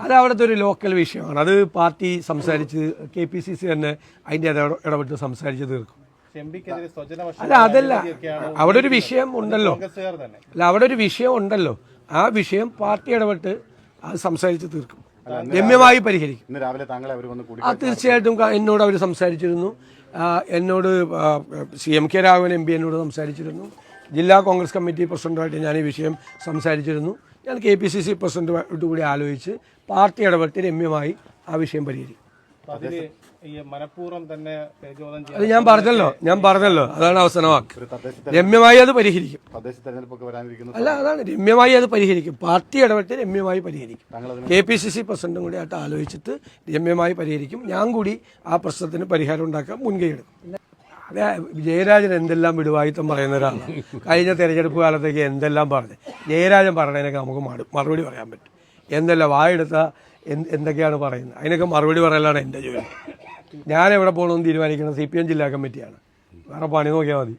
അത് അവിടുത്തെ ഒരു ലോക്കൽ വിഷയമാണ്. അത് പാർട്ടി സംസാരിച്ച് കെ പി സി സി തന്നെ അതിന്റെ ഇട- ഇടപെട്ട് സംസാരിച്ച് തീർക്കും. അല്ല അതല്ല. അവിടെ ഒരു വിഷയം ഉണ്ടല്ലോ. അല്ല അവിടെ ഒരു വിഷയം ഉണ്ടല്ലോ. ആ വിഷയം പാർട്ടി ഇടപെട്ട് അത് സംസാരിച്ച് തീർക്കും. രമ്യമായി പരിഹരിക്കും. ആ തീർച്ചയായിട്ടും എന്നോട് അവർ സംസാരിച്ചിരുന്നു. എന്നോട് C M K Raghavan M P എന്നോട് സംസാരിച്ചിരുന്നു. ജില്ലാ കോൺഗ്രസ് കമ്മിറ്റി പ്രസിഡന്റുമായിട്ട് ഞാൻ ഈ വിഷയം സംസാരിച്ചിരുന്നു. ഞാൻ കെ പി സി സി പ്രസിഡന്റുമായിട്ട് കൂടി ആലോചിച്ച് പാർട്ടി ഇടപെട്ട് രമ്യമായി ആ വിഷയം പരിഹരിക്കും അത് ഞാൻ പറഞ്ഞല്ലോ ഞാൻ പറഞ്ഞല്ലോ. അതാണ് അവസാന വാക്ക്. രമ്യമായി അത് പരിഹരിക്കും. അല്ല അതാണ്. രമ്യമായി അത് പരിഹരിക്കും. പാർട്ടി ഇടപെട്ട് രമ്യമായി പരിഹരിക്കും. കെ പി സി സി പ്രസിഡന്റും കൂടി ആയിട്ട് ആലോചിച്ചിട്ട് രമ്യമായി പരിഹരിക്കും. ഞാൻ കൂടി ആ പ്രശ്നത്തിന് പരിഹാരം ഉണ്ടാക്കാൻ മുൻകൈ എടുക്കും. ജയരാജൻ എന്തെല്ലാം വിടുവായിത്തം പറയുന്ന ഒരാളാണ് കഴിഞ്ഞ തെരഞ്ഞെടുപ്പ് കാലത്തേക്ക് എന്തെല്ലാം പറഞ്ഞു ജയരാജൻ പറഞ്ഞതിനൊക്കെ നമുക്ക് മറു- മറുപടി പറയാൻ പറ്റും. എന്തെല്ലാം വായെടുത്ത എന്തൊക്കെയാണ് പറയുന്നത്? അതിനൊക്കെ മറുപടി പറയലാണ് എന്റെ ജോലി. ഞാൻ എവിടെ പോകണമെന്ന് തീരുമാനിക്കുന്നത് സി പി എം ജില്ലാ കമ്മിറ്റിയാണ്. വേറെ പണി നോക്കിയാൽ മതി.